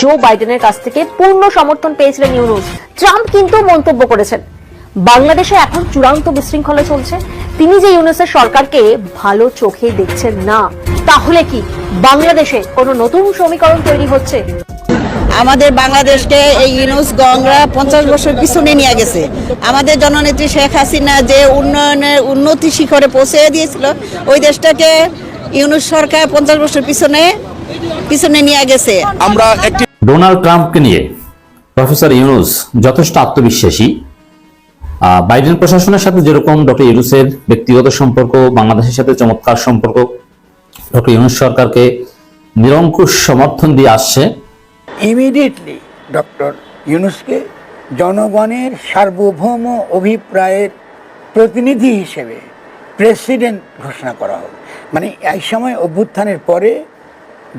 জো বাইডেনের কাছ থেকে পূর্ণ সমর্থন পেয়েছিলেন ইউনুস। ট্রাম্প কিন্তু মন্তব্য করেছেন। বাংলাদেশে এখন চূড়ান্ত বিশৃঙ্খলা চলছে। তিনি যে ইউনুসের সরকারকে ভালো চোখে দেখছেন না তাহলে কি বাংলাদেশে কোনো নতুন সমীকরণ তৈরি হচ্ছে? আমাদের বাংলাদেশকে এই ইউনুস গংরা পঞ্চাশ বছর পিছনে নিয়ে গেছে। আমাদের জননেত্রী শেখ হাসিনা যে উন্নয়নের উন্নতি শিখরে পৌঁছে দিয়েছিল ওই দেশটাকে ইউনুস সরকার পঞ্চাশ বছর পিছনে পিছনে নিয়ে গেছে। আমরা একটি ডোনাল্ড ট্রাম্পকে নিয়ে প্রফেসর ইউনুস যথেষ্ট আত্মবিশ্বাসী। বাইডেন প্রশাসনের সাথে যেরকম ডক্টর ইউনুসের ব্যক্তিগত সম্পর্ক, বাংলাদেশের সাথে চমৎকার সম্পর্ক, ডক্টর ইউনুস সরকারকে নিরঙ্কুশ সমর্থন দিয়ে আসছে। ইমিডিয়েটলি ডক্টর ইউনুসকে জনগণের সার্বভৌম অভিপ্রায়ের প্রতিনিধি হিসেবে প্রেসিডেন্ট ঘোষণা করা হোক। মানে এই সময় অভ্যুত্থানের পরে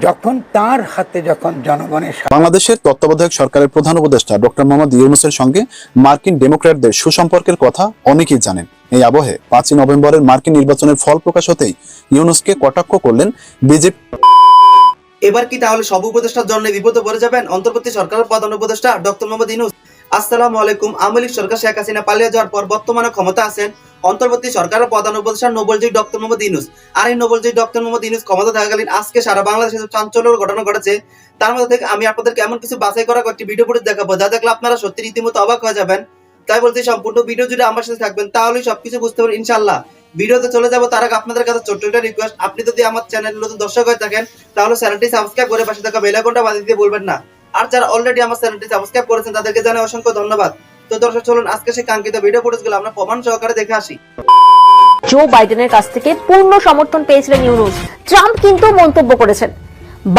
যখন তার হাতে যখন জনগণের বাংলাদেশের তত্ত্বাবধায়ক সরকারের প্রধান উপদেষ্টা ডক্টর মোহাম্মদ ইউনুসের সঙ্গে মার্কিন ডেমোক্র্যাটদের সুসম্পর্কের কথা অনেকেই জানেন। এই আবহে পাঁচই নভেম্বরের মার্কিন নির্বাচনের ফল প্রকাশ হতেই ইউনুসকে কটাক্ষ করলেন বিজেপি এবার কি তাহলে সব উপদেষ্টার জন্য বিপদে পড়ে যাবেন? অন্তর্বর্তী সরকারের প্রধান উপদেষ্টা ডক্টর মোহাম্মদ ইনুস আসসালামু আলাইকুম। আওয়ামী লীগ সরকার শেখ হাসিনা পালিয়ে যাওয়ার পর বর্তমানে ক্ষমতা আছেন অন্তর্বর্তী সরকারের প্রধান উপদেষ্টা নোবেলজি ডক্টর মোহাম্মদ ইনুস আর এই নোবেলজি ডক্টর মোহাম্মদ ইনুস ক্ষমতা থাকাকালীন আজকে সারা বাংলাদেশে চাঞ্চল্যের ঘটনা ঘটেছে, তার মধ্যে থেকে আমি আপনাদেরকে এমন কিছু বাছাই করা কয়েকটি ভিডিও ফুটেজ দেখাবো, যা দেখলে আপনারা সত্যি রীতিমতো অবাক হয়ে যাবেন। তাই বলছি, সম্পূর্ণ ভিডিও জুড়ে আমার সাথে থাকবেন, তাহলেই সবকিছু বুঝতে পারবেন ইনশাল্লাহ ভিডিওতে চলে যাব, তার আগে আপনাদের কাছে ছোট্ট একটা রিকোয়েস্ট আপনি যদি আমার চ্যানেল নতুন দর্শক হয়ে থাকেন, তাহলে চ্যানেলটি সাবস্ক্রাইব করে পাশে থাকা বেল আইকনটা বাজিয়ে দিতে বলবেন না। আর যারা অলরেডি আমার চ্যানেলটি সাবস্ক্রাইব করেছেন তাদেরকে জানাই অসংখ্য ধন্যবাদ। তো দর্শক চলুন আজকে সেই কাঙ্ক্ষিত ভিডিও ফুটেজগুলো আমরা প্রমাণ সহকারে দেখে আসি। জো বাইডেনের কাছ থেকে পূর্ণ সমর্থন পেয়েছিলেন ইউনুস। ট্রাম্প কিন্তু মন্তব্য করেছেন।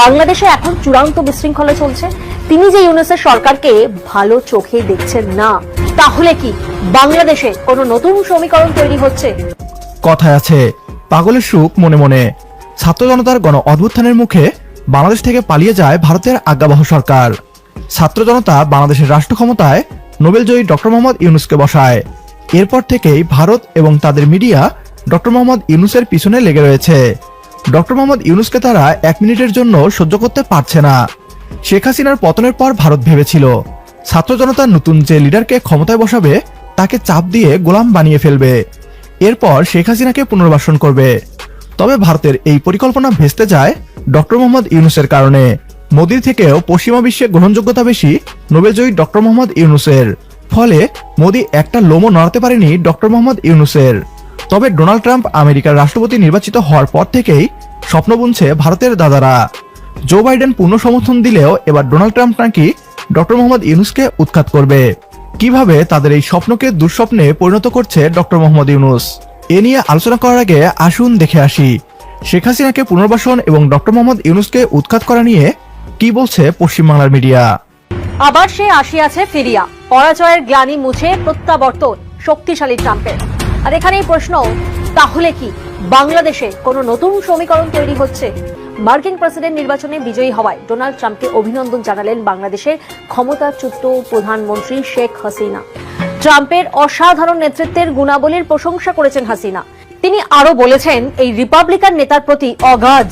বাংলাদেশে এখন চূড়ান্ত বিশৃঙ্খলা চলছে। তিনি যে ইউনুসের সরকারকে ভালো চোখে দেখছেন না তাহলে কি বাংলাদেশে কোনো নতুন সমীকরণ তৈরি হচ্ছে? কথায় আছে পাগলের সুখ মনে মনে। ছাত্র জনতার গণ অভ্যুত্থানের মুখে বাংলাদেশ থেকে পালিয়ে যায় ভারতের আজ্ঞাবহ সরকার। ছাত্র জনতা বাংলাদেশের রাষ্ট্র ক্ষমতায় নোবেলজয়ী ডক্টর মোহাম্মদ ইউনুসকে বসায়। এরপর থেকেই ভারত এবং তাদের মিডিয়া ডক্টর মোহাম্মদ ইউনুসের পিছনে লেগে রয়েছে। ডক্টর মোহাম্মদ ইউনুসকে তারা এক মিনিটের জন্য সহ্য করতে পারছে না। শেখ হাসিনার পতনের পর ভারত ভেবেছিল, ছাত্র জনতার নতুন যে লিডারকে ক্ষমতায় বসাবে, তাকে চাপ দিয়ে গোলাম বানিয়ে ফেলবে। এরপর শেখ হাসিনাকে পুনর্বাসন করবে। তবে ভারতের এই পরিকল্পনা ভেস্তে যায় ডক্টর মোহাম্মদ ইউনুসের কারণে। মোদির থেকেও পশ্চিমা বিশ্বে গ্রহণযোগ্যতা বেশি, নোবেলজয়ী ডক্টর মোহাম্মদ ইউনুসের। ফলে মোদি একটা লোমও নড়াতে পারেনি ডক্টর মোহাম্মদ ইউনুসের। তবে ডোনাল্ড ট্রাম্প আমেরিকার রাষ্ট্রপতি নির্বাচিত হওয়ার পর থেকেই স্বপ্ন বুনছে ভারতের দাদারা। জো বাইডেন পূর্ণ সমর্থন দিলেও এবার ডোনাল্ড ট্রাম্প নাকি ডক্টর মোহাম্মদ ইউনুসকে উৎখাত করবে। কীভাবে তাদের এই স্বপ্নকে দুঃস্বপ্নে পরিণত করছে ডক্টর মোহাম্মদ ইউনুস? এ নিয়ে আলোচনা করার আগে আসুন দেখে আসি। শেখ হাসিনাকে পুনর্বাসন এবং ডক্টর মোহাম্মদ ইউনুসকে উৎখাত করা নিয়ে কি বলছে পশ্চিমবাংলার মিডিয়া? আবার সে আসিয়াছে ফিরিয়া। পরাজয়ের গ্লানি মুছে প্রত্যাবর্তন শক্তিশালী ট্রাম্পের। আর এখানেই প্রশ্ন, তাহলে কি বাংলাদেশে কোনো নতুন সমীকরণ তৈরি হচ্ছে? মার্কিন প্রেসিডেন্ট নির্বাচনে বিজয়ী হওয়ায় ডোনাল্ড ট্রাম্পকে অভিনন্দন জানালেন বাংলাদেশের ক্ষমতাচ্যুত প্রধানমন্ত্রী শেখ হাসিনা। ট্রাম্পের অসাধারণ নেতৃত্বের গুণাবলীর প্রশংসা করেছেন হাসিনা। তিনি আরও বলেছেন, এই রিপাবলিকান নেতার প্রতি অগাধ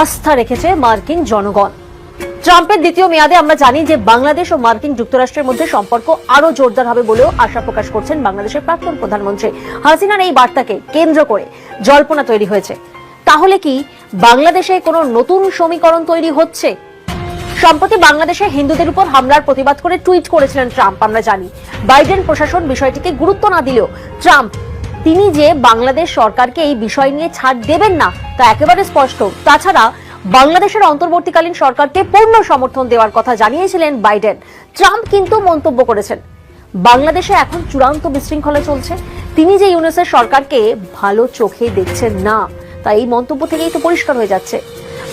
আস্থা রেখেছে মার্কিন জনগণ। ট্রাম্পের দ্বিতীয় মেয়াদে আমরা জানি যে বাংলাদেশ ও মার্কিন যুক্তরাষ্ট্রের মধ্যে সম্পর্ক আরও জোরদার হবে বলেও আশা প্রকাশ করছেন বাংলাদেশের প্রাক্তন প্রধানমন্ত্রী। হাসিনার এই বার্তাকে কেন্দ্র করে জল্পনা তৈরি হয়েছে। তাহলে কি বাংলাদেশে কোনো নতুন সমীকরণ তৈরি হচ্ছে? সম্প্রতি বাংলাদেশে হিন্দুদের উপর হামলার প্রতিবাদ করে টুইট করেছিলেন ট্রাম্প, আমরা জানি। বাইডেন প্রশাসন বিষয়টিকে গুরুত্ব না দিলেও ট্রাম্প, তিনি যে বাংলাদেশ সরকারকে এই বিষয় নিয়ে ছাড় দেবেন না, তা একেবারে স্পষ্ট। তাছাড়া, বাংলাদেশের অন্তর্বর্তীকালীন সরকারকে পূর্ণ সমর্থন দেওয়ার কথা জানিয়েছিলেন বাইডেন। ট্রাম্প কিন্তু মন্তব্য করেছেন, বাংলাদেশে এখন চূড়ান্ত বিশৃঙ্খলা চলছে। তিনি যে ইউনুসের সরকারকে ভালো চোখে দেখছেন না তাই এই মন্তব্য থেকেই তো পরিষ্কার হয়ে যাচ্ছে।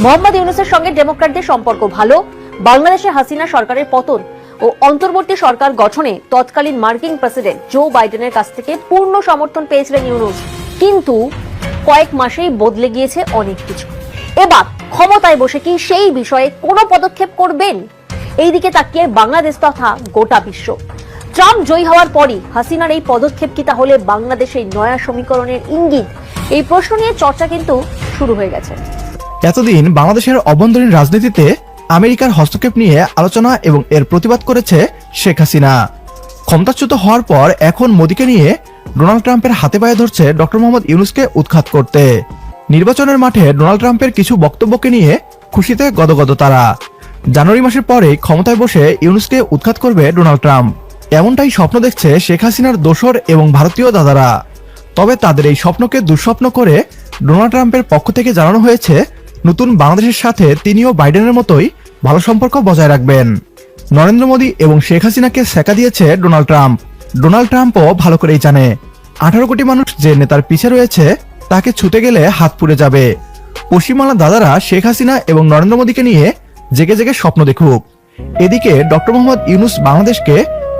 মোহাম্মদ ইউনুসের সঙ্গে ডেমোক্র্যাটদের সম্পর্ক ভালো বাংলাদেশে হাসিনা সরকারের পতন ও অন্তর্বর্তী সরকার গঠনে তৎকালীন মার্কিন প্রেসিডেন্ট জো বাইডেনের কাছ থেকে পূর্ণ সমর্থন পেয়েছিলেন ইউনুস। কিন্তু কয়েক মাসেই বদলে গিয়েছে অনেক কিছু। এবার ক্ষমতায় বসে কি সেই বিষয়ে কোনো পদক্ষেপ করবেন? এইদিকে তাকিয়ে বাংলাদেশ তথা গোটা বিশ্ব। ট্রাম্প জয়ী হওয়ার পরই হাসিনার এই পদক্ষেপ কি তাহলে বাংলাদেশের নয়া সমীকরণের ইঙ্গিত? এই প্রশ্ন নিয়ে চর্চা কিন্তু শুরু হয়ে গেছে। এতদিন বাংলাদেশের অভ্যন্তরীণ রাজনীতিতে আমেরিকার হস্তক্ষেপ নিয়ে আলোচনা এবং এর প্রতিবাদ করেছে শেখ হাসিনা। ক্ষমতাচ্যুত হওয়ার পর এখন মোদীকে নিয়ে ডোনাল্ড ট্রাম্পের হাতে পায়ে ধরছে ডক্টর মোহাম্মদ ইউনুসকে উৎখাত করতে। নির্বাচনের মাঠে ডোনাল্ড ট্রাম্পের কিছু বক্তব্যকে নিয়ে খুশিতে গদগদ তারা। জানুয়ারি মাসের পরে ক্ষমতায় বসে ইউনুসকে উৎখাত করবে ডোনাল্ড ট্রাম্প। এমনটাই স্বপ্ন দেখছে শেখ হাসিনার দোসর এবং ভারতীয় দাদারা। তবে তাদের এই স্বপ্নকে দুঃস্বপ্ন করে ডোনাল্ড ট্রাম্পের পক্ষ থেকে জানানো হয়েছে নতুন বাংলাদেশের সাথে তিনিও বাইডেনের মতোই ভালো সম্পর্ক বজায় রাখবেন। নরেন্দ্র মোদী এবং শেখ হাসিনাকে সেকা দিয়েছে ডোনাল্ড ট্রাম্প। ডোনাল্ড ট্রাম্পও ভালো করেই জানে। আঠারো কোটি মানুষ যে নেতার পিছে রয়েছে, তাকে ছুতে গেলে হাত পুড়ে যাবে। পশ্চিমবাংলা দাদারা শেখ হাসিনা এবং নরেন্দ্র মোদীকে নিয়ে জেগে জেগে স্বপ্ন দেখুক। এদিকে ডক্টর মোহাম্মদ ইউনুস বাংলাদেশকে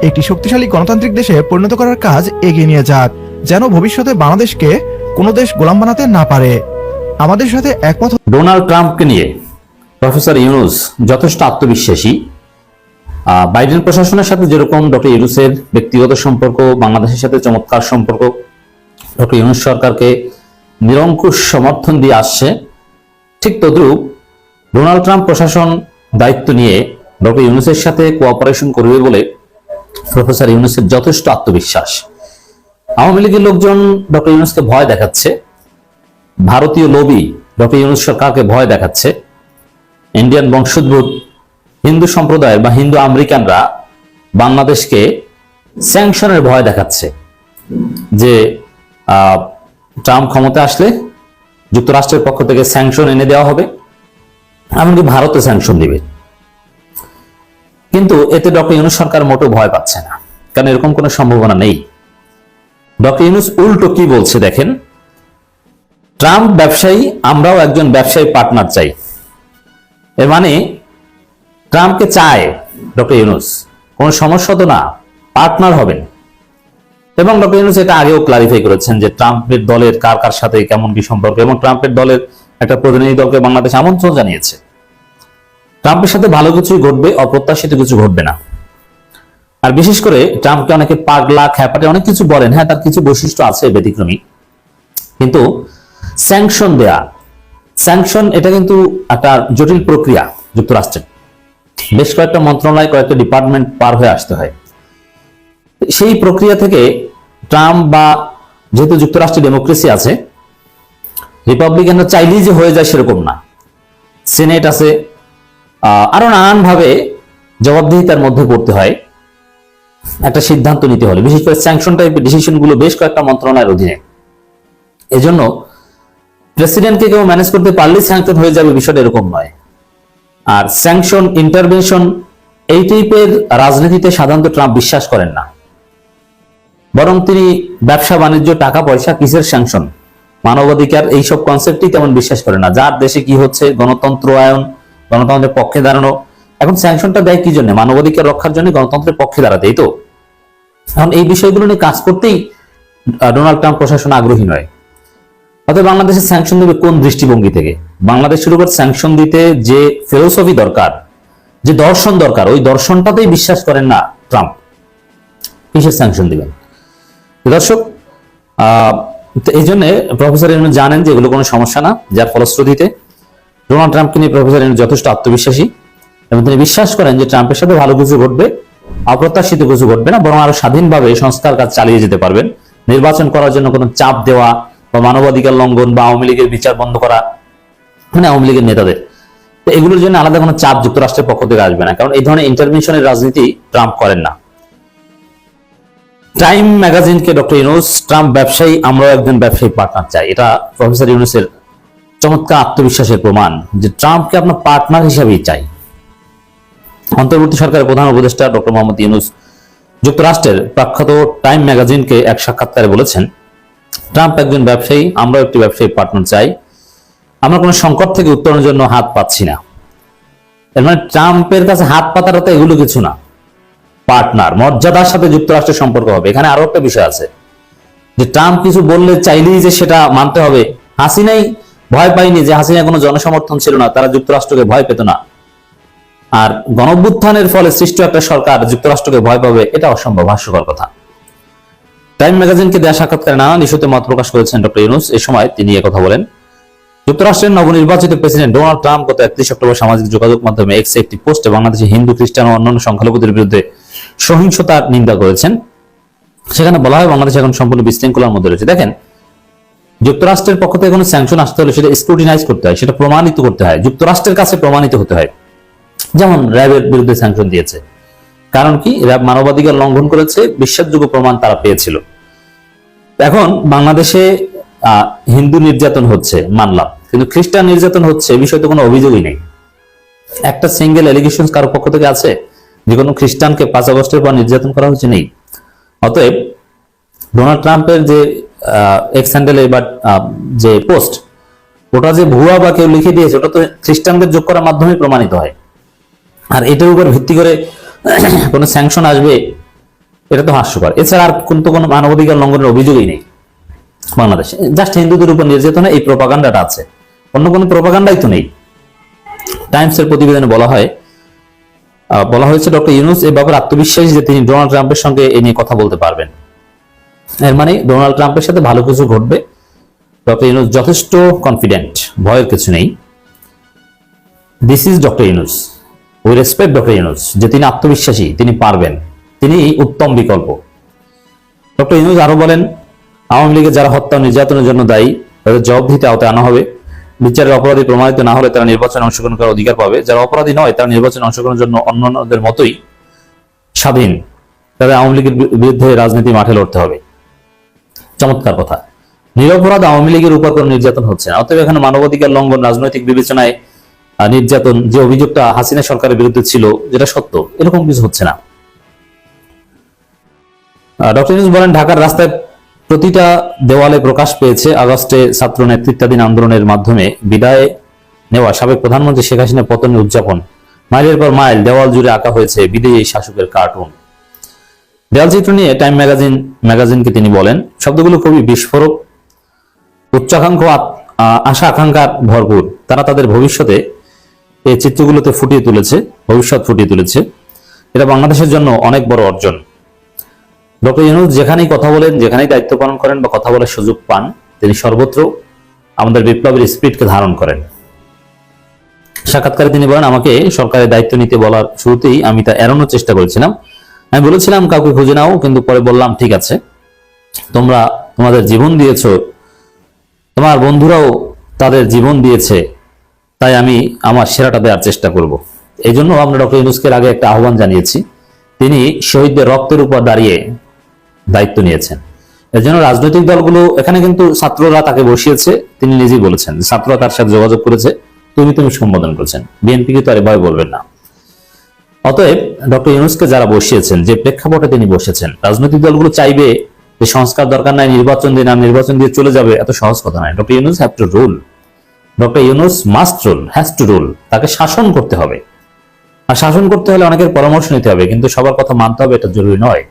একটি শক্তিশালী গণতান্ত্রিক দেশে পরিণত করার কাজ এগিয়ে নিয়ে যাক, যেন ভবিষ্যতে বাংলাদেশকে কোনো দেশ গোলাম বানাতে না পারে। আমাদের সাথে একমত ডোনাল্ড ট্রাম্পকে নিয়ে প্রফেসর ইউনুস যথেষ্ট আত্মবিশ্বাসী। বাইডেন প্রশাসনের সাথে যেরকম ডক্টর ইউনুসের ব্যক্তিগত সম্পর্ক, বাংলাদেশের সাথে চমৎকার সম্পর্ক, ডক্টর ইউনুস সরকারকে নিরঙ্কুশ সমর্থন দিয়ে আসছে। ঠিক তদ্রূপ ডোনাল্ড ট্রাম্প প্রশাসন দায়িত্ব নিয়ে ডক্টর ইউনুসের সাথে কোঅপারেশন করবে বলে প্রফেসর ইউনুসের যথেষ্ট আত্মবিশ্বাস। আওয়ামী লীগের লোকজন ডক্টর ইউনুসকে ভয় দেখাচ্ছে। ভারতীয় লবি ডক্টর ইউনুস সরকারকে ভয় দেখাচ্ছে। ইন্ডিয়ান বংশোদ্ভূত হিন্দু সম্প্রদায় বা হিন্দু আমেরিকানরা বাংলাদেশকে স্যাংশনের ভয় দেখাচ্ছে যে ট্রাম্প ক্ষমতা আসলে যুক্তরাষ্ট্রের পক্ষ থেকে স্যাংশন এনে দেওয়া হবে, এমনকি ভারতে স্যাংশন দিবে। কিন্তু এতে ডক্টর ইউনুস সরকার মোটেও ভয় পাচ্ছে না, কারণ এরকম কোনো সম্ভাবনা নেই। ডক্টর ইউনুস উল্টো কি বলছে দেখেন ট্রাম্প ব্যবসায়ী, আমরাও একজন ব্যবসায়ী পার্টনার চাই। এর মানে ট্রাম্পকে চায় ডক্টর ইউনুস। কোনো সমস্যা তো না পার্টনার হবেন। এবং ডক্টর ইউনুস এটা আগেও ক্লারিফাই করেছেন যে ট্রাম্পের দলের কার কার সাথে কেমন কি সম্পর্ক এবং ট্রাম্পের দলের একটা প্রতিনিধি দলকে বাংলাদেশ আমন্ত্রণ জানিয়েছে। ট্রাম্পের সাথে ভালো কিছুই ঘটবে, অপ্রত্যাশিত কিছু ঘটবে না। আর বিশেষ করে ট্রাম্পকে অনেকে পাগলা, খ্যাপাটে অনেক কিছু বলেন। হ্যাঁ তার কিছু বৈশিষ্ট্য আছে ব্যতিক্রমী। কিন্তু স্যাংশন দেয়া। স্যাংশন এটা কিন্তু একটা জটিল প্রক্রিয়া যুক্তরাষ্ট্রে বেশ কয়েকটা মন্ত্রণালয়, কয়েকটা ডিপার্টমেন্ট পার হয়ে আসতে হয়। সেই প্রক্রিয়া থেকে ট্রাম্প বা যেহেতু যুক্তরাষ্ট্রে ডেমোক্রেসি আছে রিপাবলিকানরা চাইলেই যে হয়ে যায় সেরকম না। সিনেট আছে আরও নানান ভাবে জবাবদিহিতার মধ্যে পড়তে হয়। একটা সিদ্ধান্ত নিতে হলে। বিশেষ করে স্যাংশন টাইপের ডিসিশনগুলো বেশ কয়েকটা মন্ত্রণালয়ের অধীনে। এজন্য প্রেসিডেন্টকে কেউ ম্যানেজ করতে পারলেই স্যাংশন হয়ে যাবে, বিষয়টা এরকম নয়। আর স্যাংশন ইন্টারভেনশন এই টাইপের রাজনীতিতে সাধারণত ট্রাম্প বিশ্বাস করেন না। বরং তিনি ব্যবসা, বাণিজ্য, টাকা, পয়সা কিসের স্যাংশন মানবাধিকার, এইসব কনসেপ্টই তেমন বিশ্বাস করে না। যার দেশে কি হচ্ছে, গণতন্ত্র আয়ন, গণতন্ত্রের পক্ষে দাঁড়ানো, এখন স্যাংশনটা দেয় কি জন্য? মানবাধিকার রক্ষার জন্য গণতন্ত্রের পক্ষে দাঁড়াতে, এই তো? এখন এই বিষয়গুলো নিয়ে কাজ করতেই ডোনাল্ড ট্রাম্প প্রশাসন আগ্রহী নয়। অতএব বাংলাদেশের স্যাংশন দেবে কোন দৃষ্টিভঙ্গি থেকে? বাংলাদেশের উপর স্যাংশন দিতে যে ফিলোসফি দরকার, যে দর্শন দরকার, ওই দর্শনটাতেই বিশ্বাস করেন না ট্রাম্প কিসের স্যাংশন দিবেন? দর্শক এই জন্য প্রফেসর ইউনুস জানেন যে এগুলো কোনো সমস্যা না, যার ফলশ্রুতিতে ডোনাল্ড ট্রাম্পকে নিয়ে প্রফেসর ইউনুস যথেষ্ট আত্মবিশ্বাসী এবং তিনি বিশ্বাস করেন যে ট্রাম্পের সাথে ভালো কিছু ঘটবে, অপ্রত্যাশিত কিছু ঘটবে না, বরং আরও স্বাধীনভাবে সংস্কার কাজ চালিয়ে যেতে পারবেন। নির্বাচন করার জন্য কোনো চাপ দেওয়া বা মানবাধিকার লঙ্ঘন বা আওয়ামী লীগের বিচার বন্ধ করা মানে আওয়ামী লীগের নেতাদের। তো এগুলোর জন্য আলাদা কোনো চাপ যুক্তরাষ্ট্রের পক্ষ থেকে আসবে না। কারণ এই ধরনের ইন্টারভেনশনের রাজনীতি ট্রাম্প করেন না। টাইম ম্যাগাজিনকে ডক্টর ইউনুস ট্রাম্প ব্যবসায়ী, আমরাও একজন ব্যবসায়ী পার্টনার চাই। এটা প্রফেসর ইউনুসের চমৎকার আত্মবিশ্বাসের প্রমাণ যে ট্রাম্পকে আপনার পার্টনার হিসাবেই চাই। অন্তর্বর্তী সরকারের প্রধান উপদেষ্টা ডক্টর মোহাম্মদ ইউনুস যুক্তরাষ্ট্রের প্রখ্যাত টাইম ম্যাগাজিনকে এক সাক্ষাৎকারে বলেছেন ট্রাম্প একজন ব্যবসায়ী, আমরাও একটি ব্যবসায়ী পার্টনার চাই। আমরা কোনো সংকট থেকে উত্তরণের জন্য হাত পাচ্ছি না। এর মানে ট্রাম্পের কাছে হাত পাতাটা তো এগুলো কিছু না। পার্টনার মর্যাদার সাথে যুক্তরাষ্ট্রের সম্পর্ক হবে। এখানে আরও একটা বিষয় আছে। যে ট্রাম্প কিছু বললে চাইলেই যে সেটা মানতে হবে। হাসিনাই ভয় পায়নি যে হাসিনা কোনো জনসমর্থন ছিল না, তারা যুক্তরাষ্ট্রকে ভয় পেত না। আর গণভ্যুত্থানের ফলে সৃষ্ট একটা সরকার যুক্তরাষ্ট্রকে ভয় পাবে, এটা অসম্ভব, হাস্যকর কথা। টাইম ম্যাগাজিনকে দেওয়া সাক্ষাৎকারে নানান ইস্যুতে মত প্রকাশ করেছেন ডক্টর ইউনুস। এ সময় তিনি কথা বলেন। যুক্তরাষ্ট্রের নবনির্বাচিত প্রেসিডেন্ট ডোনাল্ড ট্রাম্প গত একত্রিশ অক্টোবর সামাজিক যোগাযোগ মাধ্যমে এক্স একটি পোস্টে বাংলাদেশে হিন্দু, খ্রিস্টান ও অন্যান্য সংখ্যালঘুদের বিরুদ্ধে সহিংসতার নিন্দা করেছেন। সেখানে বলা হয়, বাংলাদেশ এখন সম্পূর্ণ বিশৃঙ্খলার মধ্যে রয়েছে। দেখেন, যুক্তরাষ্ট্রের পক্ষ থেকে কোনো স্যাংশন আসতে হলে সেটা স্ক্রুটিনাইজ করতে হয়, সেটা প্রমাণিত করতে হয়, যুক্তরাষ্ট্রের কাছে প্রমাণিত হতে হয়। যেমন র্যাবের বিরুদ্ধে স্যাংশন দিয়েছে। কারণ কি? র্যাব মানবাধিকার লঙ্ঘন করেছে, বিশ্বাসযোগ্য প্রমাণ তারা পেয়েছিল। এখন বাংলাদেশে হিন্দু নির্যাতন হচ্ছে, মানলাম। কিন্তু খ্রিস্টান নির্যাতন হচ্ছে, এ বিষয়ে তো কোনো অভিযোগই নেই। একটা সিঙ্গেল এলিগেশন কারও পক্ষ থেকে আছে? যে কোনো খ্রিস্টানকে পাঁচ আগস্টের পর নির্যাতন করা হচ্ছে নেই। অতএব, ডোনাল্ড ট্রাম্পের যে এক্স হ্যান্ডেলে বা যে পোস্ট, ওটা যে ভুয়া বা কেউ লিখে দিয়েছে, ওটা তো খ্রিস্টানদের যোগ করার মাধ্যমে প্রমাণিত হয়। আর এটার উপর ভিত্তি করে কোনো স্যাংশন আসবে, এটা তো হাস্যকর। এছাড়া আর কিন্তু কোনো মানবাধিকার লঙ্ঘনের অভিযোগই নেই বাংলাদেশে। জাস্ট হিন্দুদের উপর নির্যাতনে এই প্রপাগান্ডাটা আছে। অন্য কোনো প্রপাগান্ডাই তো নেই। টাইমসের প্রতিবেদনে বলা হয় বলা হয়েছে ডক্টর ইউনুস এ ব্যাপারে আত্মবিশ্বাসী যে তিনি ডোনাল্ড ট্রাম্পের সঙ্গে এ নিয়ে কথা বলতে পারবেন। এর মানে ডোনাল্ড ট্রাম্পের সাথে ভালো কিছু ঘটবে। ডক্টর ইউনুস যথেষ্ট কনফিডেন্ট ভয়ের কিছু নেই। This is doctor Yunus. We respect doctor Yunus যে তিনি আত্মবিশ্বাসী, তিনি পারবেন। তিনি উত্তম বিকল্প। ডক্টর ইউনুস আরও বলেন, আওয়ামী লীগের যারা হত্যা নির্যাতনের জন্য দায়ী, তাদের জবাবদিহিতে আওতায় আনা হবে। বিচারের অপরাধী প্রমাণিত না হলে তারা নির্বাচনে অংশগ্রহণ করার অধিকার পাবে। যারা অপরাধী নয়, তারা নির্বাচনে অংশগ্রহণের জন্য অন্যান্যদের মতোই স্বাধীন। তাদের আওয়ামী লীগের বিরুদ্ধে রাজনীতি মাঠে লড়তে হবে। চমৎকার কথা। নিরপরাধ আওয়ামী লীগের উপর কোনো নির্যাতন হচ্ছে না। অতএব এখানে মানবাধিকার লঙ্ঘন, রাজনৈতিক বিবেচনায় নির্যাতন যে অভিযোগটা হাসিনা সরকারের বিরুদ্ধে ছিল, যেটা সত্য, এরকম কিছু হচ্ছে না। ডক্টর ইউনুস বলেন, ঢাকার রাস্তায় প্রতিটা দেওয়ালে প্রকাশ পেয়েছে আগস্টে ছাত্র নেতৃত্বাধীন আন্দোলনের মাধ্যমে বিদায় নেওয়া সাবেক প্রধানমন্ত্রী শেখ হাসিনা পতনের উদযাপন। মাইলের পর মাইল দেওয়াল জুড়ে আঁকা হয়েছে বিদেয়ী শাসকের কার্টুন। দেওয়াল চিত্র নিয়ে টাইম ম্যাগাজিন, ম্যাগাজিনকে তিনি বলেন, শব্দগুলো খুবই বিস্ফোরক। উচ্চাকাঙ্ক্ষ আশা আকাঙ্ক্ষার ভরপুর। তারা তাদের ভবিষ্যতে এই চিত্রগুলোতে ফুটিয়ে তুলেছে, ভবিষ্যৎ ফুটিয়ে তুলেছে। এটা বাংলাদেশের জন্য অনেক বড় অর্জন। ডক্টর ইউনুস যেখানেই কথা বলেন, যেখানেই দায়িত্ব পালন করেন বা কথা বলার সুযোগ পান, তিনি সর্বত্র আমাদের বিপ্লবের স্পিরিটকে ধারণ করেন। সাক্ষাৎকারে তিনি বলেন, আমাকে সরকারের দায়িত্ব নিতে বলার শুরুতেই আমি তা এড়ানোর চেষ্টা করেছিলাম। আমি বলেছিলাম, কাউকে খুঁজে নাও, কিন্তু পরে বললাম, ঠিক আছে। তোমরা তোমাদের জীবন দিয়েছ, তোমার বন্ধুরাও তাদের জীবন দিয়েছে তাই আমি আমার সেরাটা দেওয়ার চেষ্টা করব। এই জন্য আমরা ডক্টর ইউনুসকে আগে একটা আহ্বান জানিয়েছি। তিনি শহীদদের রক্তের উপর দাঁড়িয়ে দায়িত্ব নিয়েছেন। এর জন্য রাজনৈতিক দলগুলো, এখানে কিন্তু ছাত্ররা তাকে বসিয়েছে। তিনি নিজেই বলেছেন, ছাত্ররা তার সাথে যোগাযোগ করেছে। তুমি তুমি সম্বোধন করেছেন। বিএনপিকে তো আর এভাবে বলবেন না। অতএব ডক্টর ইউনুসকে যারা বসিয়েছেন, যে প্রেক্ষাপটে তিনি বসেছেন, রাজনৈতিক দলগুলো চাইবে যে সংস্কার দরকার নাই, নির্বাচন দিন, আর নির্বাচন দিয়ে চলে যাবে, এত সহজ কথা নয়। Doctor Yunus have to rule doctor Yunus must rule, has to rule, তাকে শাসন করতে হবে। আর শাসন করতে হলে অনেকের পরামর্শ নিতে হবে, কিন্তু সবার কথা মানতে হবে, এটা জরুরি নয়।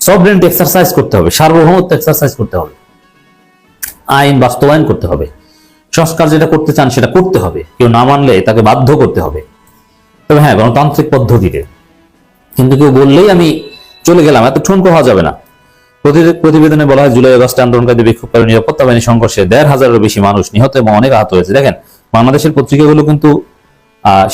সবরেন্ট এক্সারসাইজ করতে হবে, সার্বভৌমত্ব এক্সারসাইজ করতে হবে। আইন বাস্তবায়ন করতে হবে। সংস্কার যেটা করতে চান সেটা করতে হবে, কেউ না মানলে তাকে বাধ্য করতে হবে। তবে হ্যাঁ গণতান্ত্রিক পদ্ধতিতে। কিন্তু কেউ বললেই আমি চলে গেলাম এত ঠুনকো হওয়া যাবে না। প্রতিবেদনে বলা হয়, জুলাই আগস্টে আন্দোলনকারী বিক্ষোভকারী নিরাপত্তা বাহিনী সংঘর্ষে দেড় হাজারের বেশি মানুষ নিহত এবং অনেক আহত হয়েছে। দেখেন, বাংলাদেশের পত্রিকাগুলো কিন্তু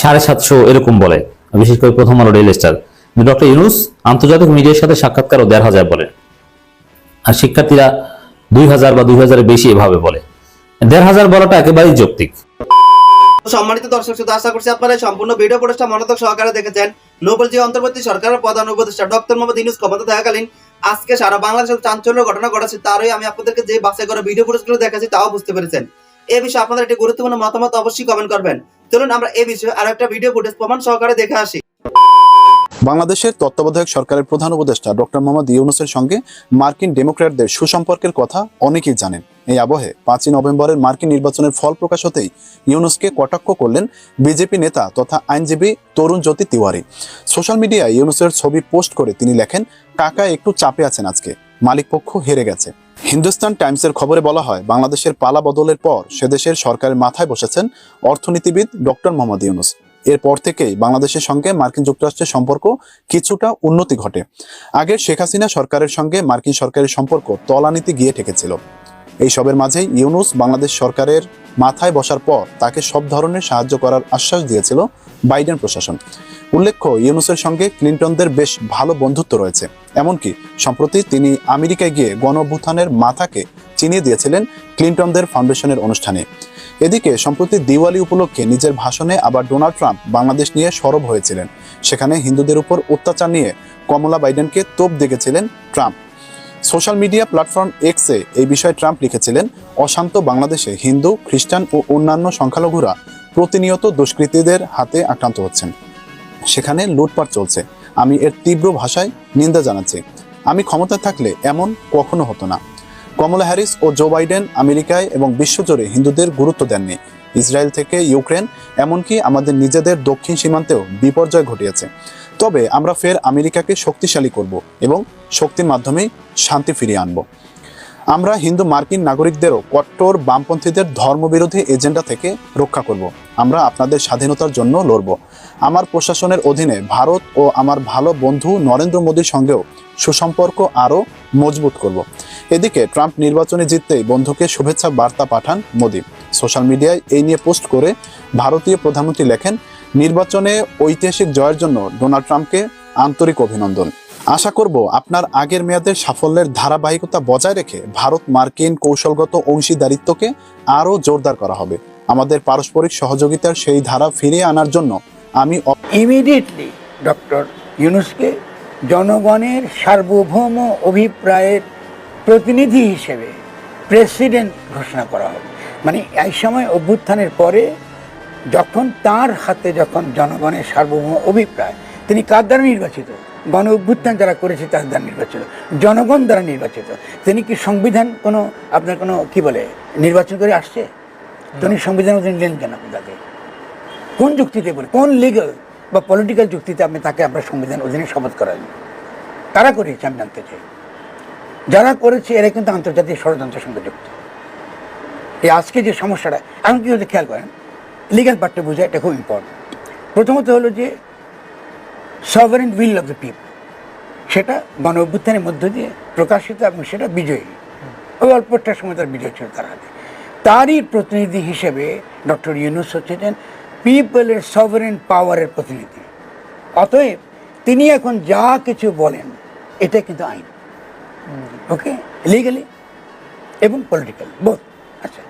সাড়ে সাতশো এরকম বলে, বিশেষ করে প্রথম আলো ডেইলি স্টার। ডক্টর ইউনুস আন্তর্জাতিক মিডিয়ার সাথে সাক্ষাৎকারও দেড় হাজার বলেন আর শিক্ষার্থীরা দুই হাজার বা দুই হাজারের বেশি এভাবে বলে। দেড় হাজার বলাটা একেবারেই যৌক্তিক। সম্মানিত দর্শক শ্রোতা আশা করছি আপনারা সম্পূর্ণ ভিডিও ফুটেজটা মনোযোগ সহকারে দেখেছেন। নোবেল যে অন্তর্বর্তী সরকারের প্রধান উপদেষ্টা ডক্টর মোহাম্মদ ইউনুস ক্ষমতা থাকাকালীন আজকে সারা বাংলাদেশের চাঞ্চল্য ঘটনা ঘটেছে, তারই আমি আপনাদেরকে যে বাসে করে ভিডিও ফুটেজগুলো দেখাচ্ছি, তাও বুঝতে পেরেছেন। এ বিষয়ে আপনাদের একটি গুরুত্বপূর্ণ মতামত অবশ্যই কমেন্ট করবেন। চলুন আমরা এই বিষয়ে আরও একটা ভিডিও ফুটেজ প্রমাণ সহকারে দেখে আসি। বাংলাদেশের তত্ত্বাবধায়ক সরকারের প্রধান উপদেষ্টা ডক্টর মোহাম্মদ ইউনুসের সঙ্গে মার্কিন ডেমোক্র্যাটদের সুসম্পর্কের কথা অনেকেই জানেন। এই আবহে পাঁচই নভেম্বরের মার্কিন নির্বাচনের ফল প্রকাশ হতেই ইউনুসকে কটাক্ষ করলেন বিজেপি নেতা তথা আইনজীবী তরুণ জ্যোতি তিওয়ারি। সোশ্যাল মিডিয়ায় ইউনুসের ছবি পোস্ট করে তিনি লেখেন কাকা একটু চাপে আছেন আজকে, মালিকপক্ষ হেরে গেছে। হিন্দুস্তান টাইমসের খবরে বলা হয়, বাংলাদেশের পালা বদলের পর সেদেশের সরকারের মাথায় বসেছেন অর্থনীতিবিদ ডক্টর মোহাম্মদ ইউনুস। এরপর থেকেই বাংলাদেশের সঙ্গে মার্কিন যুক্তরাষ্ট্রের সম্পর্ক কিছুটা উন্নতি ঘটে। আগে শেখ হাসিনা সরকারের সঙ্গে মার্কিন সরকারের সম্পর্ক তলানিতে গিয়ে ঠেকেছিল। এইসবের মাঝেই ইউনুস বাংলাদেশ সরকারের মাথায় বসার পর তাকে সব ধরনের সাহায্য করার আশ্বাস দিয়েছিল বাইডেন প্রশাসন। উল্লেখ্য, ইউনুসের সঙ্গে ক্লিন্টনদের বেশ ভালো বন্ধুত্ব রয়েছে। এমনকি সম্প্রতি তিনি আমেরিকায় গিয়ে গণভূথানের মাথাকে চিনিয়ে দিয়েছিলেন ক্লিন্টনদের ফাউন্ডেশনের অনুষ্ঠানে। এদিকে, সম্প্রতি দিওয়ালি উপলক্ষে নিজের ভাষণে আবার ডোনাল্ড ট্রাম্প বাংলাদেশ নিয়ে সরব হয়েছিলেন। সেখানে হিন্দুদের উপর অত্যাচার নিয়ে কমলা বাইডেনকে তোপ দেখেছিলেন ট্রাম্প। সোশ্যাল মিডিয়া প্ল্যাটফর্ম এক্সে এই বিষয়ে ট্রাম্প লিখেছিলেন, অশান্ত বাংলাদেশে হিন্দু, খ্রিস্টান ও অন্যান্য সংখ্যালঘুরা প্রতিনিয়ত দুষ্কৃতীদের হাতে আক্রান্ত হচ্ছেন। সেখানে লুটপাট চলছে। আমি এর তীব্র ভাষায় নিন্দা জানাচ্ছি। আমি ক্ষমতায় থাকলে এমন কখনো হতো না। কমলা হ্যারিস ও জো বাইডেন আমেরিকায় এবং বিশ্বজুড়ে হিন্দুদের গুরুত্ব দেননি। ইসরায়েল থেকে ইউক্রেন, এমনকি আমাদের নিজেদের দক্ষিণ সীমান্তেও বিপর্যয় ঘটিয়েছে। তবে আমরা ফের আমেরিকাকে শক্তিশালী করব এবং শক্তির মাধ্যমেই শান্তি ফিরিয়ে আনব। আমরা হিন্দু মার্কিন নাগরিকদেরও কট্টর বামপন্থীদের ধর্মবিরোধী এজেন্ডা থেকে রক্ষা করব। আমরা আপনাদের স্বাধীনতার জন্য লড়ব। আমার প্রশাসনের অধীনে ভারত ও আমার ভালো বন্ধু নরেন্দ্র মোদীর সঙ্গেও সুসম্পর্ক আরও মজবুত করব। এদিকে ট্রাম্প নির্বাচনে জিততেই বন্ধুকে শুভেচ্ছা বার্তা পাঠান মোদী। সোশ্যাল মিডিয়ায় এই নিয়ে পোস্ট করে ভারতীয় প্রধানমন্ত্রী লেখেন, নির্বাচনে ঐতিহাসিক জয়ের জন্য ডোনাল্ড ট্রাম্পকে আন্তরিক অভিনন্দন। আশা করব আপনার আগের মেয়াদের সাফল্যের ধারাবাহিকতা বজায় রেখে ভারত মার্কিন কৌশলগত অংশীদারিত্বকে আরও জোরদার করা হবে। আমাদের পারস্পরিক সহযোগিতার সেই ধারা ফিরিয়ে আনার জন্য আমি ইমিডিয়েটলি ডক্টর ইউনুসকে জনগণের সার্বভৌম অভিপ্রায়ের প্রতিনিধি হিসেবে প্রেসিডেন্ট ঘোষণা করা হবে। মানে এই সময় অভ্যুত্থানের পরে যখন তার হাতে যখন জনগণের সার্বভৌম অভিপ্রায়, তিনি কার দ্বারা নির্বাচিত? গণ অভ্যুত্থান যারা করেছে তার দ্বারা নির্বাচিত। জনগণ দ্বারা নির্বাচিত। তিনি কি সংবিধান কোনো, আপনার কোনো, কি বলে, নির্বাচন করে আসছে? তিনি সংবিধান নিলেন কেন তাকে? কোন যুক্তিতে বলে? কোন লিগাল বা পলিটিক্যাল যুক্তিতে আপনি তাকে আমরা সংবিধান অধীনে শপথ করান? তারা করেছে, আমি জানতে চাই। যারা করেছে, এরা কিন্তু আন্তর্জাতিক ষড়যন্ত্রের সঙ্গে যুক্ত। এই আজকে যে সমস্যাটা, এখন কি হতে খেয়াল করেন? লিগাল পার্টটা বোঝা এটা খুব ইম্পর্টেন্ট প্রথমত হলো যে sovereign will of the people সেটা গণ অভ্যুত্থানের মধ্য দিয়ে প্রকাশিত এবং সেটা বিজয়ী। ওই অল্পটার সময় তার বিজয় ছিল তার হাতে। তারই প্রতিনিধি হিসেবে ডক্টর ইউনুস হচ্ছেন পিপলের সভারেন পাওয়ারের প্রতিনিধি। অতএব তিনি এখন যা কিছু বলেন এটা কিন্তু আইন। ওকে লিগালি এবং পলিটিক্যাল বোধ আচ্ছা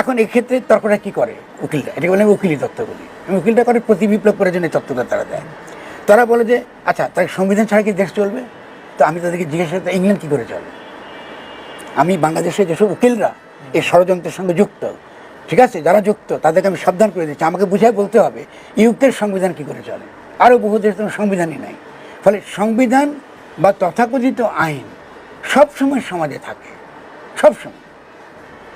এখন এক্ষেত্রে তর্কটা কী করে উকিলরা? এটাকে বলে উকিলি তত্ত্ব বলি আমি উকিলটা করে প্রতি বিপ্লব করে জন্য তত্ত্বটা তারা দেয়। তারা বলে যে আচ্ছা তার সংবিধান ছাড়া কি দেশ চলবে? তো আমি তাদেরকে জিজ্ঞেস করতে ইংল্যান্ড কী করে চলে? আমি বাংলাদেশের যেসব উকিলরা এই ষড়যন্ত্রের সঙ্গে যুক্ত। ঠিক আছে? যারা যুক্ত, তাদেরকে আমি সাবধান করে দিচ্ছি। আমাকে বুঝায় বলতে হবে, ইউকের সংবিধান কী করে চলে? আরও বহু কোনো সংবিধানই নাই। ফলে সংবিধান বা তথাকথিত আইন সব সময় সমাজে থাকে। সব সময়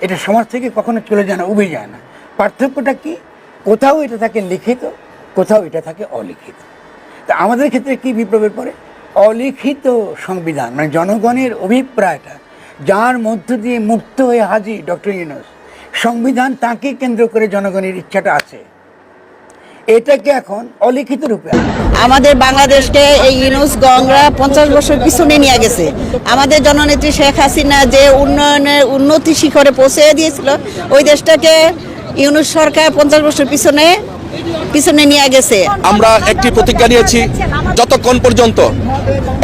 এটা সমাজ থেকে কখনো চলে যায় না, উবে যায় না। পার্থক্যটা কি? কোথাও এটা থাকে লিখিত, কোথাও এটা থাকে অলিখিত। তা আমাদের ক্ষেত্রে কি বিপ্লবের পরে? অলিখিত সংবিধান মানে জনগণের অভিপ্রায়টা যার মধ্য দিয়ে মুক্ত হয়ে হাজির ডক্টর ইউনুস। সংবিধান তাকে কেন্দ্র করে জনগণের ইচ্ছাটা আছে। এটাকে এখন অলিখিত রূপে আমাদের বাংলাদেশকে এই ইউনুস গংরা পঞ্চাশ বছর পিছনে নিয়ে গেছে। আমাদের জননেত্রী শেখ হাসিনা যে উন্নয়নের উন্নতি শিখরে পৌঁছে দিয়েছিল, ওই দেশটাকে ইউনুস সরকার পঞ্চাশ বছর পিছনে পিছনে নিয়ে গেছে। আমরা একটি প্রতিজ্ঞা নিয়েছি যতক্ষণ পর্যন্ত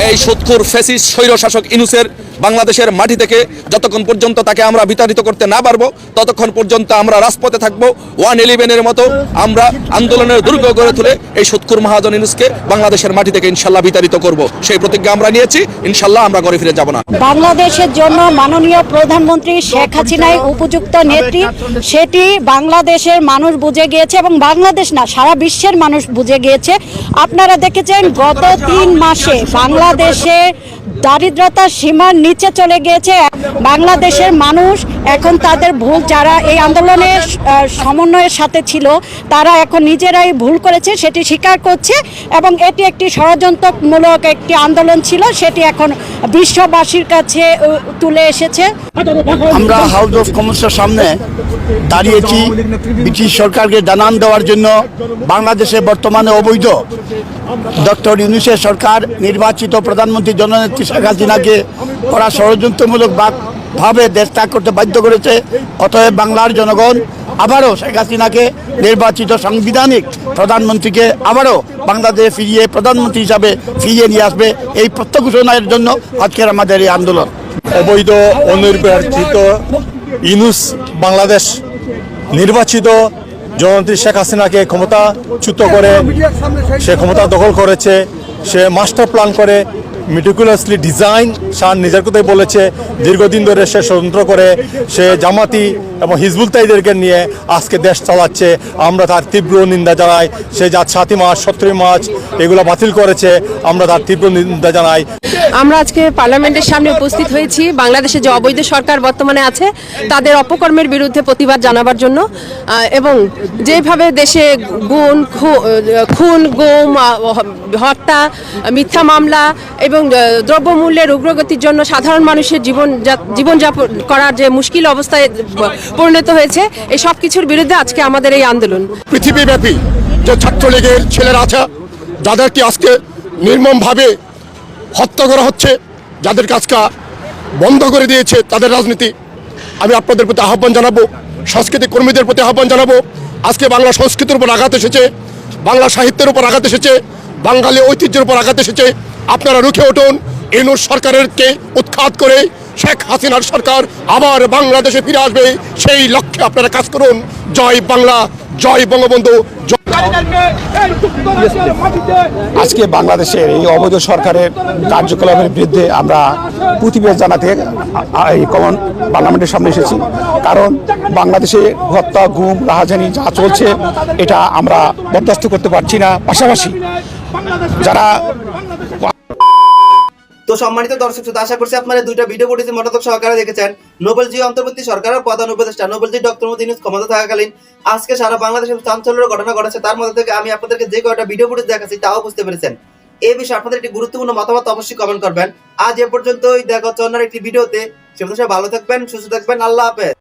এই সুৎখুর ফেসিস স্বৈর শাসক ইনুসের বাংলাদেশের মাটি থেকে যতক্ষণ পর্যন্ত তাকে আমরা বিতাড়িত করতে না পারব ততক্ষণ পর্যন্ত আমরা রাজপথে থাকব ওয়ান ইলেভেনের মতো আমরা আন্দোলনের দুর্গ গড়ে তুলে এই সুৎখুর মহাজন ইনুসকে বাংলাদেশের মাটি থেকে ইনশাল্লাহ বিতাড়িত করব। সেই প্রতিজ্ঞা আমরা নিয়েছি ইনশাল্লাহ আমরা ঘরে ফিরে যাব না। বাংলাদেশের জন্য মাননীয় প্রধানমন্ত্রী শেখ হাসিনাই উপযুক্ত নেত্রী সেটি বাংলাদেশের মানুষ বুঝে গিয়েছে এবং বাংলাদেশ না সারা বিশ্বের মানুষ বুঝে গিয়েছে। আপনারা দেখেছেন গত তিন মাসে বাংলাদেশে দারিদ্রতার সীমার নিচে চলে গিয়েছে। বাংলাদেশের মানুষ এখন তাদের ভুল, যারা এই আন্দোলনের সমন্বয়ের সাথে ছিল, তারা এখন নিজেরাই ভুল করেছে, সেটি স্বীকার করছে এবং এটি একটি ষড়যন্ত্রমূলক একটি আন্দোলন ছিল, সেটি এখন বিশ্ববাসীর কাছে তুলে এসেছে। আমরা হাউস অফ কমন্সের সামনে দাঁড়িয়েছি, ব্রিটিশ সরকারকে জানান দেওয়ার জন্য। বাংলাদেশে বর্তমানে অবৈধ। ডক্টর ইউনুসের সরকার, নির্বাচিত প্রধানমন্ত্রী জননেত্রী শেখ হাসিনাকে করা ষড়যন্ত্রমূলক বাক ভাবে দেশ ত্যাগ করতে বাধ্য করেছে। অতএব বাংলার জনগণ আবারও শেখ হাসিনাকে নির্বাচিত সাংবিধানিক প্রধানমন্ত্রীকে আবারও বাংলাদেশে ফিরিয়ে প্রধানমন্ত্রী হিসাবে ফিরিয়ে নিয়ে আসবে এই প্রত্যাঘোষণার জন্য আজকের আমাদের এই আন্দোলন। অবৈধ, অনির্বাচিত ইনুস বাংলাদেশ নির্বাচিত জননেত্রী শেখ হাসিনাকে ক্ষমতাচ্যুত করে, সে ক্ষমতা দখল করেছে, সে মাস্টার প্ল্যান করে মিটিকুলাসলি ডিজাইন সার নিজের কথাই বলেছে, দীর্ঘদিন ধরে সে স্বতন্ত্র করে, সে জামাতি এবং হিজবুল তাইদেরকে নিয়ে আজকে দেশ চালাচ্ছে। আমরা তার তীব্র নিন্দা জানাই, সে যা সাতই মাস সতেরোই মাস এগুলো বাতিল করেছে, আমরা তার তীব্র নিন্দা জানাই। আমরা আজকে পার্লামেন্টের সামনে উপস্থিত হয়েছি, বাংলাদেশে যে অবৈধ সরকার বর্তমানে আছে, তাদের অপকর্মের বিরুদ্ধে প্রতিবাদ জানাবার জন্য এবং যেভাবে দেশে গুণ খুন, গুম হত্যা, মিথ্যা মামলা, এবং আহ, দ্রব্যমূল্যের উগ্রগতির জন্য সাধারণ মানুষের জীবন জীবনযাপন করার যে মুশকিল অবস্থায় পরিণত হয়েছে এই সব কিছুর বিরুদ্ধে আজকে আমাদের এই আন্দোলন। পৃথিবীব্যাপী যে ছাত্রলীগের ছেলেরা আছে যাদেরকে আজকে নির্মমভাবে হত্যা করা হচ্ছে যাদের কাজকা বন্ধ করে দিয়েছে তাদের রাজনীতি আমি আপনাদের প্রতি আহ্বান জানাব সাংস্কৃতিক কর্মীদের প্রতি আহ্বান জানাব। আজকে বাংলা সংস্কৃতির উপর আঘাত এসেছে বাংলা সাহিত্যের উপর আঘাত এসেছে বাঙালি ঐতিহ্যের উপর আঘাত এসেছে আপনারা রুখে উঠুন। এনুর সরকারেরকে উৎখাত করে শেখ হাসিনার সরকার আবার বাংলাদেশে ফিরে আসবে, সেই লক্ষ্যে আপনারা কাজ করুন। জয় বাংলা, জয় বঙ্গবন্ধু আজকে বাংলাদেশের এই অবৈধ সরকারের কার্যকলাপের বিরুদ্ধে আমরা প্রতিবাদ জানাতে এই কমন পার্লামেন্টের সামনে এসেছি। কারণ বাংলাদেশে হত্যা, গুম, রাহাজানি যা চলছে, এটা আমরা বরদাস্ত করতে পারছি না। পাশাপাশি যারা সম্মানিত দর্শক শ্রোতা, আশা করছি আপনারা দুইটা ভিডিও ফুটেজ মনোযোগ সহকারে দেখেছেন। নোবেলজি অন্তর্বর্তী সরকারের প্রধান উপদেষ্টা নোবেলজি ডক্টর মোদী নিউজ ক্ষমতা থাকাকালীন আজকে সারা বাংলাদেশে চাঞ্চল্যের ঘটনা ঘটেছে। তার মধ্যে থেকে আমি আপনাদেরকে যে কয়টা ভিডিও ফুটেজ দেখাচ্ছি, তাও বুঝতে পেরেছেন। এই বিষয়ে আপনাদের একটি গুরুত্বপূর্ণ মতামত অবশ্যই কমেন্ট করবেন। আজ এ পর্যন্তই, দেখা হচ্ছে অন্য একটি ভিডিওতে সে ভালো থাকবেন, সুস্থ থাকবেন, আল্লাহ হাফেজ।